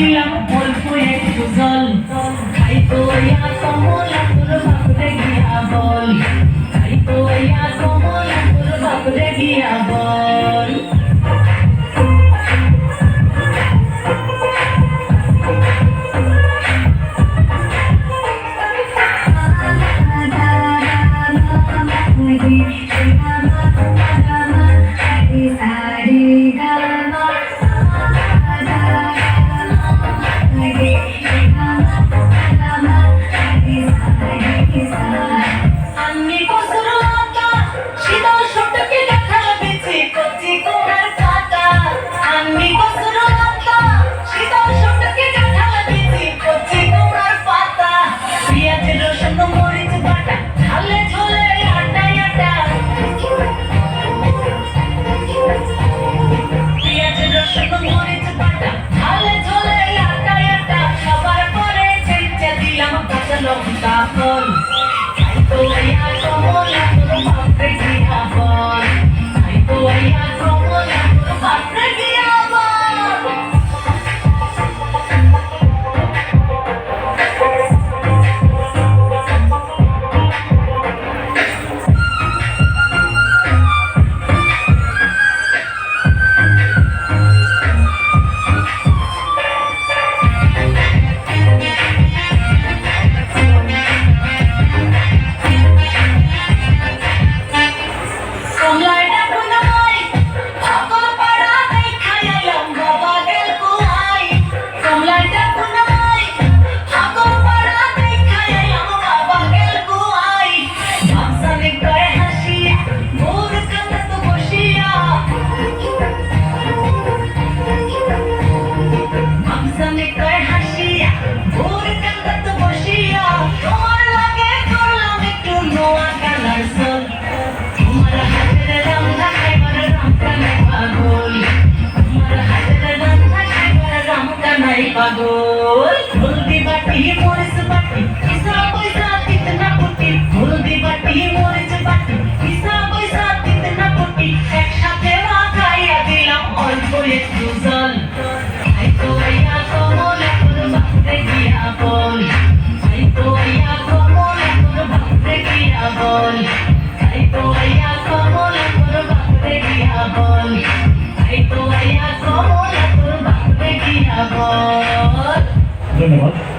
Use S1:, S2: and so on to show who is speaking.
S1: দিলাম অল্প একটু জল। খাইতো
S2: धन्यवाद.